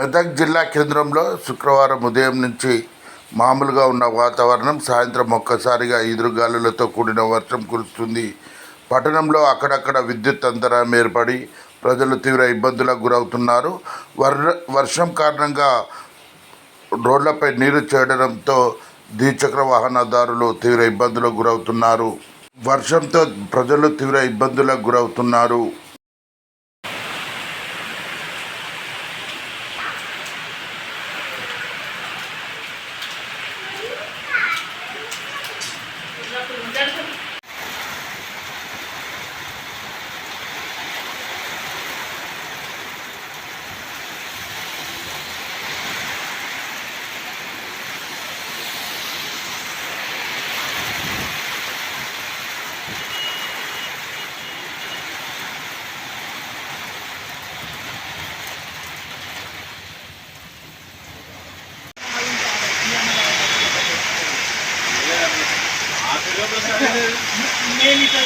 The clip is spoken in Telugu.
మెదక్ జిల్లా కేంద్రంలో శుక్రవారం ఉదయం నుంచి మామూలుగా ఉన్న వాతావరణం సాయంత్రం ఒక్కసారిగా ఎదురుగాలులతో కూడిన వర్షం కురుస్తుంది. పట్టణంలో అక్కడక్కడ విద్యుత్ అంతరాయం ఏర్పడి ప్రజలు తీవ్ర ఇబ్బందులకు గురవుతున్నారు. వర్ వర్షం కారణంగా రోడ్లపై నీరు చేరడంతో ద్విచక్ర వాహనదారులు తీవ్ర ఇబ్బందులకు గురవుతున్నారు. వర్షంతో ప్రజలు తీవ్ర ఇబ్బందులకు గురవుతున్నారు. মেন এটা